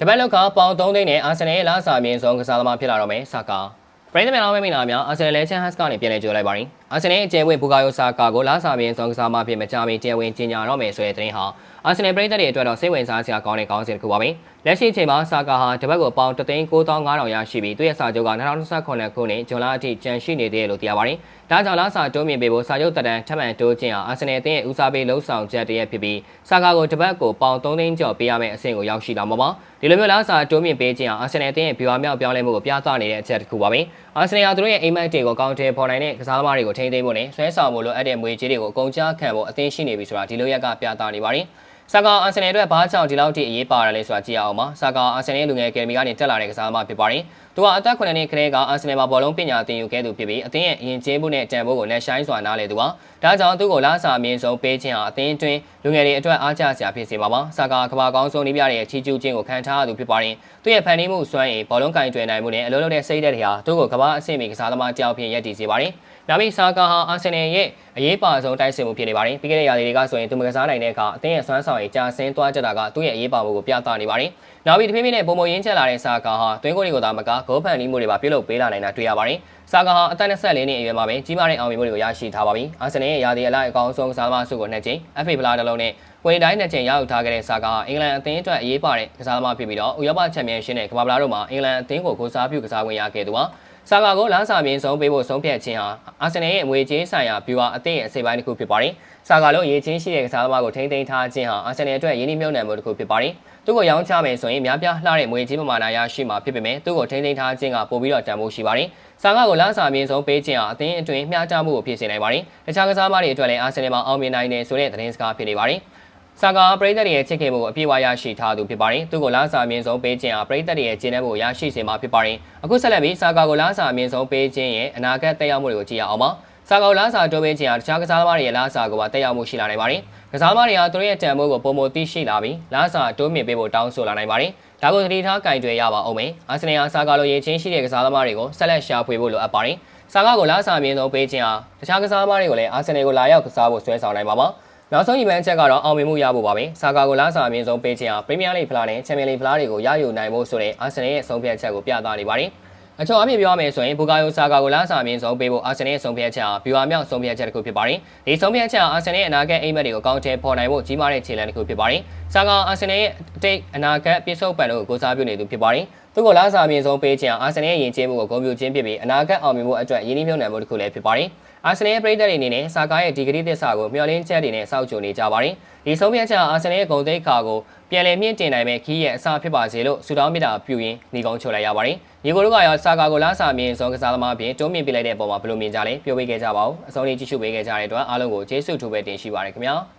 တပတ်လောက်ကပေါင်3သိန်းနဲ့အာဆင်နယ်ရဲ့လာစာမြင့်ဆုံးကစားသမားဖြစ်လာတော့မယ်ဆာကာပရိသတ်များအားမင်္ဂလာများအာဆင်နယ်လက်ချန်ဟတ်စ်ကနေပြန်လည်ကြိုလိုက်ပါရင် အာဆင်နယ်အကျယ်ဝင့်ဘူကာယိုဆာကာကိုလာစာမြင့်ဆုံးကစားသမားဖြစ်မကြမီတရားဝင်ကြီးညာတော့မယ်ဆိုတဲ့သတင်းဟာအာဆင်နယ်ပရိသတ်တွေအတွက်တော့စိတ်ဝင်စားစရာကောင်းတဲ့ကောင်းစဉ်တစ်ခုပါပဲလက်ရှိအချိန်မှာဆာကာဟာတပတ်ကိုပေါင်3,9500ရရှိပြီးသူ့ရဲ့စာချုပ်က2029ခုနှစ်ဇွန်လအထိကျန်ရှိနေသေးတယ်လို့သိရပါတယ်ဒါကြောင့်လာစာတိုးမြင့်ပေးဖို့စာချုပ်တက်တန်းထပ်မံတိုးခြင်းဟာအာဆင်နယ်အသင်းရဲ့ဦးစားပေးလှုပ်ဆောင်ချက်တည်းဖြစ်ပြီးဆာကာကိုတပတ်ကိုပေါင်3သိန်းကျော်ပေးရမယ့်အဆင့်ကိုရောက်ရှိလာမှာပါဒီလိုမျိုးလာစာတိုးမြင့်ပေးခြင်းဟာအာဆင်နယ်အသင်းရဲ့ဗျူဟာမြောက်ပြောင်းလဲမှုကိုပြသနေတဲ့အချက်တစ်ခုပါပဲ အာဆင်နယ်ဟာသူတို့ရဲ့အိမ်မက်တွေကိုကောင်းတယ်ပေါ်နိုင်တဲ့ကစားသမားတွေကိုထိန်းသိမ်းဖို့နဲ့ဆွဲဆောင်မှုလိုအပ်တဲ့မွေကြေးတွေကိုအကုန်ကြားခံဖို့အသင်းရှိနေပြီဆိုတာဒီလိုရက်ကပြသနေပါတယ်ဆာကာအာဆင်နယ်အတွက်ဘာကြောင့်ဒီလောက်ထိအရေးပါရလဲဆိုတာကြည့်ရအောင်ပါဆာကာအာဆင်နယ်လူငယ်အကယ်ဒမီကနေတက်လာတဲ့ကစားသမားဖြစ်ပါတယ် သူကအသက်9နှစ်ခရဲကအာဆင်နယ်မှာဘောလုံးပညာသင်ယူခဲ့သူဖြစ်ပြီးအသင်းရဲ့အရင်ကျေးမှုနဲ့တန်ဖိုးကိုလက်ရှိုင်းစွာနားလည်သူပါဒါကြောင့်သူ့ကိုလာစာအမြင့်ဆုံးပေးခြင်းဟာအသင်းအတွင်းလူငယ်တွေအတွက်အားကျစရာဖြစ်စေမှာပါဆာကာကဘာကောင်းဆုံးနေပြတဲ့ချီကျူးခြင်းကိုခံထားရသူဖြစ်ပါတယ်သူ့ရဲ့ဖန်တီးမှုစွမ်းရည်ဘောလုံးကင်တွယ်နိုင်မှုနဲ့အလုံးလုံးတဲ့စိတ်ဓာတ်တွေဟာသူ့ကိုကဘာအဆင့်မီကစားသမားတယောက်ဖြစ်ရည်တည်စေပါတယ်။နောက်ပြီးဆာကာဟာအာဆင်နယ်ရဲ့အရေးပါဆုံးတိုက်စစ်မှုဖြစ်နေပါတယ်။ပြီးခဲ့တဲ့ရာသီတွေကဆိုရင်သူမကစားနိုင်တဲ့အခါအသင်းရဲ့စွမ်းဆောင်ရည်ကြာဆင်းသွားကြတာကသူ့ရဲ့အရေးပါမှုကိုပြသနေပါတယ်။နောက်ပြီးတဖြည်းဖြည်းနဲ့ပုံမရင်းချက်လာတဲ့ဆာကာဟာတွင်းကိုတွေကိုသာမကဂိုးဖန်နီးမှုတွေပါပြုလုပ်ပေးလာနိုင်တာတွေ့ရပါတယ်။ဆာကာဟာအသက်24နှစ်အရွယ်မှာပဲကြီးမားတဲ့အောင်မြင်မှုတွေကိုရရှိထားပါပြီ။အာဆင်နယ်ရဲ့ရာသီအလိုက်အကောင်းဆုံးကစားသမားစုကိုနှစ်ကြိမ် FA ဖလားတစ်လုံးနဲ့ဝင်တိုင်းနှစ်ကြိမ်ရယူထားခဲ့တဲ့ဆာကာဟာအင်္ဂလန်အသင်းအတွက်အရေးပါတဲ့ကစားသမားဖြစ်ပြီးတော့ဥရောပချန်ပီယံရှင်းနဲ့ကမ္ဘာဖလားတို့မှာအင်္ဂလန်အသင်းကိုကိုစားပြုကစားဝင်ရခဲ့သူပါ။ ဆာကာကိုလမ်းစာမြင့်ဆုံးပေးဖို့ဆုံးဖြတ်ခြင်းဟာအာဆင်နယ်ရဲ့အမွေကြေးဆိုင်ရာဗျူဟာအသင်းရဲ့အစိပ်ပိုင်းတစ်ခုဖြစ်ပါတယ်။ဆာကာလိုအရေးချင်းရှိတဲ့ကစားသမားကိုထိန်းသိမ်းထားခြင်းဟာအာဆင်နယ်အတွက်ရင်းနှီးမြှုပ်နှံမှုတစ်ခုဖြစ်ပါတယ်။သူ့ကိုရောင်းချမယ်ဆိုရင်များပြားလှတဲ့မွေကြေးပမာဏရရှိမှာဖြစ်ပေမဲ့သူ့ကိုထိန်းသိမ်းထားခြင်းကပိုပြီးတော့တန်ဖိုးရှိပါတယ်။ဆာကာကိုလမ်းစာမြင့်ဆုံးပေးခြင်းဟာအသင်းအတွင်းမျှတမှုကိုဖြစ်စေနိုင်ပါတယ်။တခြားကစားသမားတွေအတွက်လည်းအာဆင်နယ်မှာအောင်မြင်နိုင်တယ်ဆိုတဲ့သတင်းစကားဖြစ်နေပါတယ်။ ဆာကာပရိသတ်တွေရဲ့ချစ်ခင်မှုကိုအပြည့်အဝရရှိထားသူဖြစ်ပါတယ်။သူ့ကိုလာစာအမြင့်ဆုံးပေးခြင်းဟာပရိသတ်တွေရဲ့ကျင်းတဲ့မှုကိုရရှိစေမှာဖြစ်ပါတယ်။အခုဆက်လက်ပြီးဆာကာကိုလာစာအမြင့်ဆုံးပေးခြင်းရဲ့အနာဂတ်တက်ရောက်မှုတွေကိုကြည့်ရအောင်ပါ။ဆာကာကိုလာစာတိုးပေးခြင်းဟာတခြားကစားသမားတွေရဲ့လာစာကိုပါတက်ရောက်မှုရှိလာနိုင်ပါတယ်။ကစားသမားတွေဟာသူတို့ရဲ့တန်ဖိုးကိုပုံမသိရှိလာပြီးလာစာတိုးမြင့်ပေးဖို့တောင်းဆိုလာနိုင်ပါတယ်။ဒါကိုသတိထားကင်တွယ်ရပါအောင်မယ်။အာဆင်နယ်ဟာဆာကာလိုရည်ချင်းရှိတဲ့ကစားသမားတွေကိုဆက်လက်ရှာဖွေဖို့လိုအပ်ပါတယ်။ဆာကာကိုလာစာအမြင့်ဆုံးပေးခြင်းဟာတခြားကစားသမားတွေကိုလည်းအာဆင်နယ်ကိုလာရောက်ကစားဖို့ဆွဲဆောင်နိုင်ပါပါ။ နောက်ဆုံးညီမန်ချက်ကတော့အောင်မြင်မှုရဖို့ပါပဲ။ဆာကာကိုလာစာအမြင့်ဆုံးပေးခြင်းဟာပရီးမီးယားလိဖလားနဲ့ချန်ပီယံလိဖလားတွေကိုရယူနိုင်ဖို့ဆိုတဲ့အာဆင်နယ်ရဲ့ဆုံးဖြတ်ချက်ကိုပြသနေပါတယ်။အချောအမြင့်ပြောရမယ်ဆိုရင်ဘူကာယိုဆာကာကိုလာစာအမြင့်ဆုံးပေးဖို့အာဆင်နယ်ရဲ့ဆုံးဖြတ်ချက်ဟာဗျူဟာမြောက်ဆုံးဖြတ်ချက်တစ်ခုဖြစ်ပါတယ်။ဒီဆုံးဖြတ်ချက်ဟာအာဆင်နယ်ရဲ့အနာဂတ်အိမ်မက်တွေကိုကောင်းချဲဖော်နိုင်ဖို့ကြီးမားတဲ့ခြေလှမ်းတစ်ခုဖြစ်ပါတယ်။ဆာကာအာဆင်နယ်ရဲ့အတိတ်အနာဂတ်ပြည့်စုံပံတို့ကိုကိုစားပြုနေသူဖြစ်ပါတယ်။သူ့ကိုလာစာအမြင့်ဆုံးပေးခြင်းအာဆင်နယ်ရဲ့ယဉ်ကျေးမှုကိုဂုဏ်ပြုခြင်းဖြစ်ပြီးအနာဂတ်အောင်မြင်မှုအတွက်ရင်းနှီးမြှုပ်နှံမှုတစ်ခုလည်းဖြစ်ပါတယ်။ အာဆင်နယ်ရဲ့ပြည်သက်တွေအနေနဲ့ဆာကာရဲ့ဒီဂရီသစ္စာကိုမျှော်လင့်ချက်တွေနဲ့စောင့်ကြိုနေကြပါတယ်။ဒီဆုံးဖြတ်ချက်အာဆင်နယ်ရဲ့ဂုဏ်သိက္ခာကိုပြန်လည်မြင့်တင်နိုင်မဲ့ခီးရဲ့အစာဖြစ်ပါစေလို့ဆုတောင်းမေတ္တာပြုရင်းညီကုန်းချုပ်လိုက်ရပါတယ်။ညီကိုတို့ကရောဆာကာကိုလာစာမြင့်ဆုံးကစားသမားအပြင်တွန်းမြင့်ပြလိုက်တဲ့အပေါ်မှာဘယ်လိုမြင်ကြလဲပြောပေးခဲ့ကြပါဦး။အဆုံးလေးကြည့်ရှုပေးခဲ့ကြတဲ့အတွက်အားလုံးကိုကျေးဇူးထူးပဲတင်ရှိပါရခင်ဗျာ။